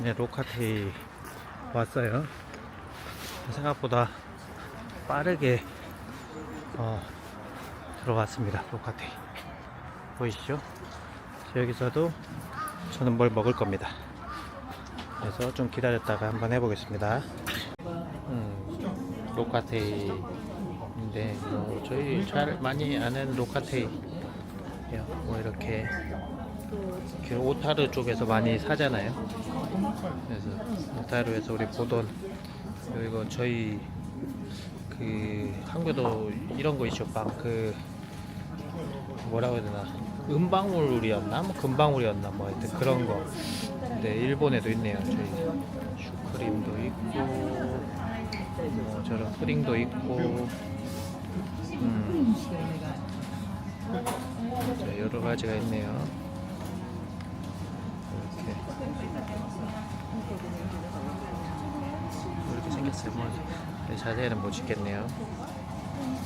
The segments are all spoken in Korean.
네, 로카테이 왔어요. 생각보다 빠르게 어, 들어왔습니다. 로카테이 보이시죠? 여기서도 저는 뭘 먹을 겁니다. 그래서 좀 기다렸다가 한번 해보겠습니다. 음, 로카테이인데 뭐 저희 잘 많이 아는 로카테이 뭐 이렇게 그 오타르 쪽에서 많이 사잖아요. 그래서 오타르에서 우리 보던 이거 저희 그 한국에도 이런 거 있죠. 빵그 뭐라고 해야 되나 은방울이었나 뭐 금방울이었나 뭐 하여튼 그런 거. 근데 일본에도 있네요. 저희 슈크림도 있고 뭐 저런 푸딩도 있고 음. 자, 여러 가지가 있네요. 이렇게 생겼어요. 뭐 네, 자세히는 못 찍겠네요. 음,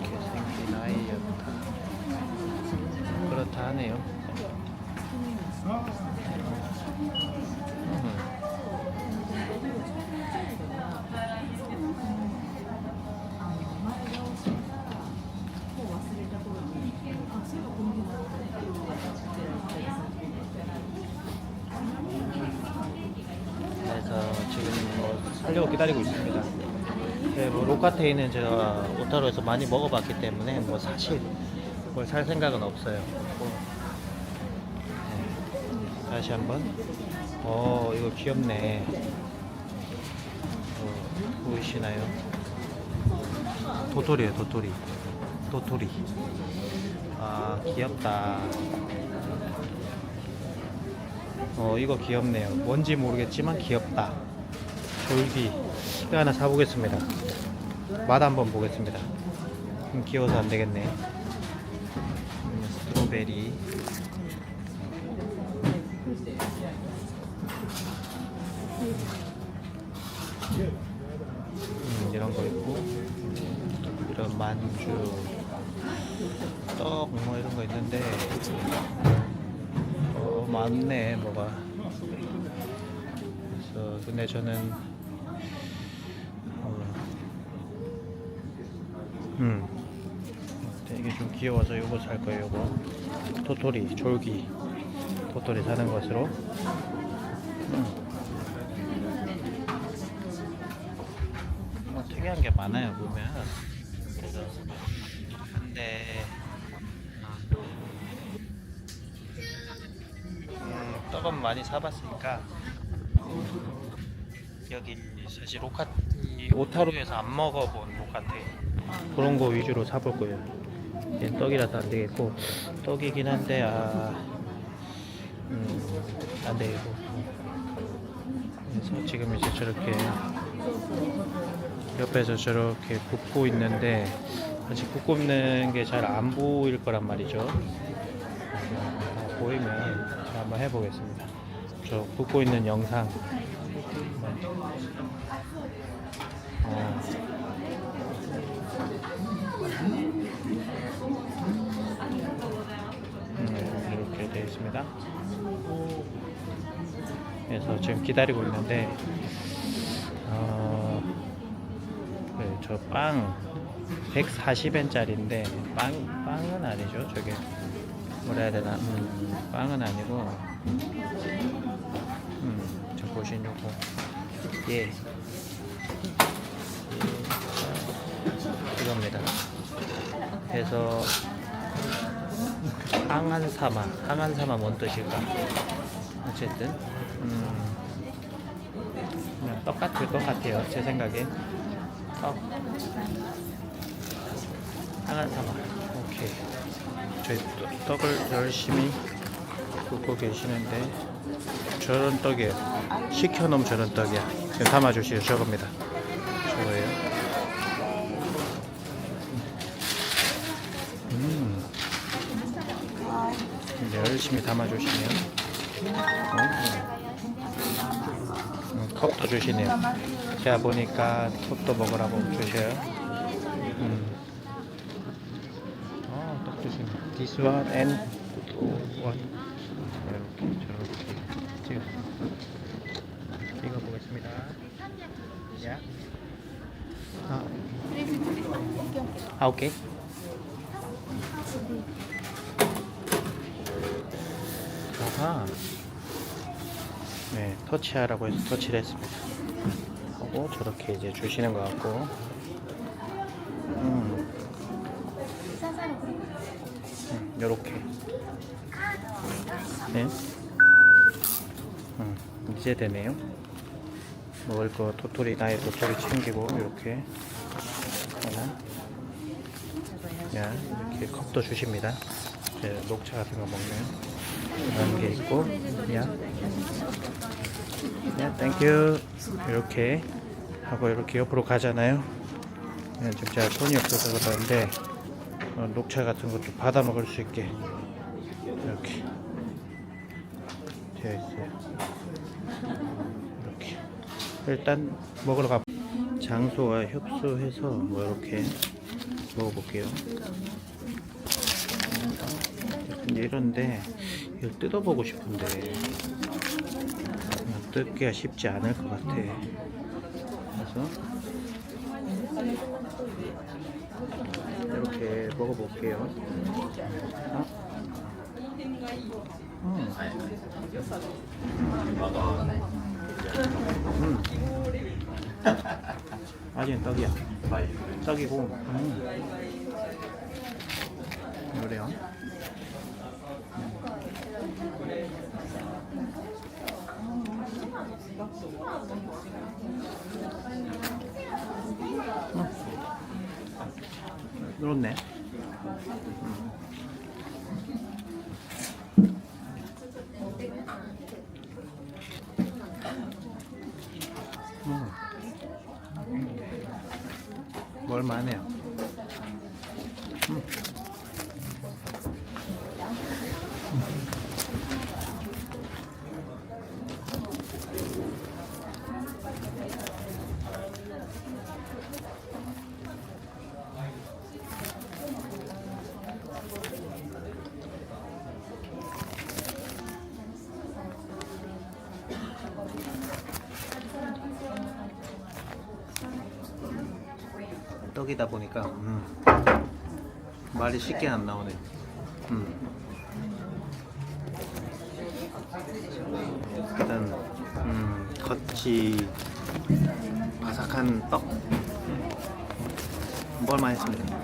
이렇게 생긴 아이였다. 그렇다 하네요. 뭐 살려고 기다리고 있습니다. 네, 뭐 로카테이는 제가 오타로에서 많이 먹어봤기 때문에 뭐 사실 뭘 살 생각은 없어요. 뭐, 네, 다시 한번. 어 이거 귀엽네. 어, 보이시나요? 도토리예요 도토리. 도토리. 아 귀엽다. 어 이거 귀엽네요 뭔지 모르겠지만 귀엽다 졸기 이거 하나 사보겠습니다. 맛 한번 보겠습니다. 음, 귀여워서 안 되겠네. 음, 스트로베리. 음, 이런 거 있고. 이런 만주. 떡 뭐 이런 거 있는데. 어, 많네 뭐가. 그래서 근데 저는 음. 되게 좀 귀여워서 요거 살 거예요 요거. 토토리 졸기. 토토리 사는 것으로. 음. 뭐 특이한 게 많아요 보면. 그래서. 근데. 음, 떡은 많이 사봤으니까. 여기 사실 로카티 오타루에서 안 먹어본 로카티 그런 거 위주로 사볼 거예요. 얘는 떡이라서 안 되겠고 떡이긴 한데 아, 음, 안 되고 그래서 지금 이제 저렇게 옆에서 저렇게 굽고 있는데 아직 굽고 있는 게 잘 안 보일 거란 말이죠. 어, 보이면 제가 한번 해보겠습니다. 저 굽고 있는 영상. 어, 음, 이렇게 되어 있습니다. 그래서 지금 기다리고 있는데, 어, 네, 저빵 140엔짜리인데 빵 빵은 아니죠. 저게 뭐라 해야 되나? 음, 빵은 아니고, 음, 저 요거 예, 예, 이겁니다. 그래서 항안사마, 항안사마 뭔 뜻일까? 어쨌든 음, 그냥 똑같을 것 같아요. 제 생각에 떡, 항안사마. 오케이. 저희 떡- 떡을 열심히 굽고 계시는데 저런 떡이에요. 시켜놓으면 저런 떡이야. 지금 담아주시죠. 저겁니다. 열심히 담아주시면 음, 컵도 주시네요. 제가 보니까 컵도 먹으라고 주셔요. 음. 어, 떡 주시네. This one and one. 이렇게 저렇게 찍어 찍어 보겠습니다. 야. 아, 아 오케이. 아하. 네, 터치하라고 해서 터치를 했습니다. 하고 저렇게 이제 주시는 것 같고. 음, 음, 요렇게. 네. 음, 이제 되네요. 먹을 거 토토리 나의 도토리 챙기고 이렇게. 야, 이렇게 컵도 주십니다. 녹차 같은 거 먹는 그런 게 있고, 야, 야, 땡큐 이렇게 하고 이렇게 옆으로 가잖아요. 야, 지금 제가 손이 없어서 그러는데 어, 녹차 같은 것도 받아 먹을 수 있게 이렇게 되어 있어요. 이렇게 일단 먹으러 가. 장소와 협소해서 뭐 이렇게 먹어볼게요. 이런데 이거 뜯어보고 싶은데 뜯기가 쉽지 않을 것 같아. 그래서 이렇게 먹어볼게요. 어? 음. 음. 아직 떡이야. 떡이고. 음. 그래요. 그렇네. 음. 뭘만해요. 떡이다 보니까 음, 말이 쉽게 안 나오네. 음. 일단 음, 겉이 바삭한 떡 뭘만 했습니다.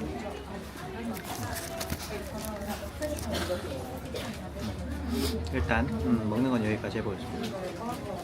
일단 음, 먹는 건 여기까지 해보겠습니다.